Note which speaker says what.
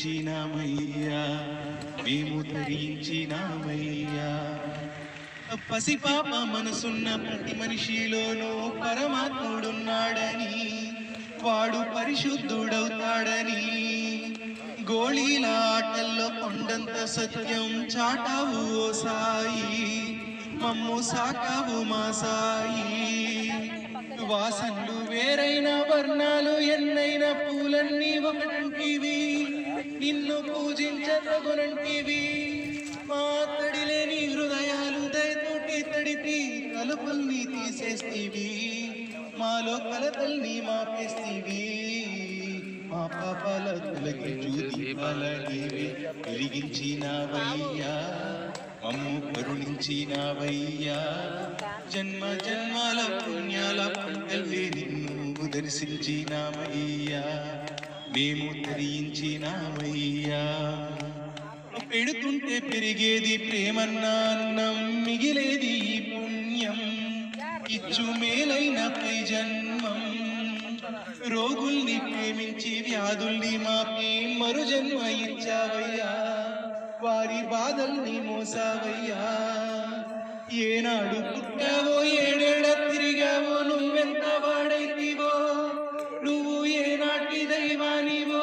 Speaker 1: ధరించినామయ్యా మేము ధరించినామయ్యా పసిపాప మనసున్న ప్రతి మనిషిలోనూ పరమాత్ముడున్నాడని వాడు పరిశుద్ధుడవుతాడని గోళీల ఆటల్లో కొండంత సత్యం చాటావు ఓ సాయి మమ్ము సాకావు మా సాయి. వాసనలు వేరైన వర్ణాలు ఎన్నైన పూలన్నీ ఒకటంటివి నిన్ను పూజించదగునంటివి మా తడి లేని హృదయాలు దయతోటి తడిపి తలుపుల్ని తీసేస్తీవి. మాలో కలతల్ని మాపేస్తీవి. మా పాపాల తొలగించు దీపాల నీవే వెలిగించినావయ్యా మమ్ము కరుణించినవయ్యా జన్మ జన్మాల పుణ్యాల పంటల్ని నిన్ను దర్శించినామయ్యా మేము తరించినామయ్యా. పెడుతుంటే పెరిగేది ప్రేమన్నా మిగిలేది పుణ్యం. ఇచ్చు మేలైన పై జన్మం రోగుల్ని ప్రేమించి వ్యాధుల్ని మాపి మరు జన్మ ఇచ్చావయ్యా. వారి బాధల్ని మోసావయ్యా. ఏనాడు పుట్టావో ఏడే இதை வணிவு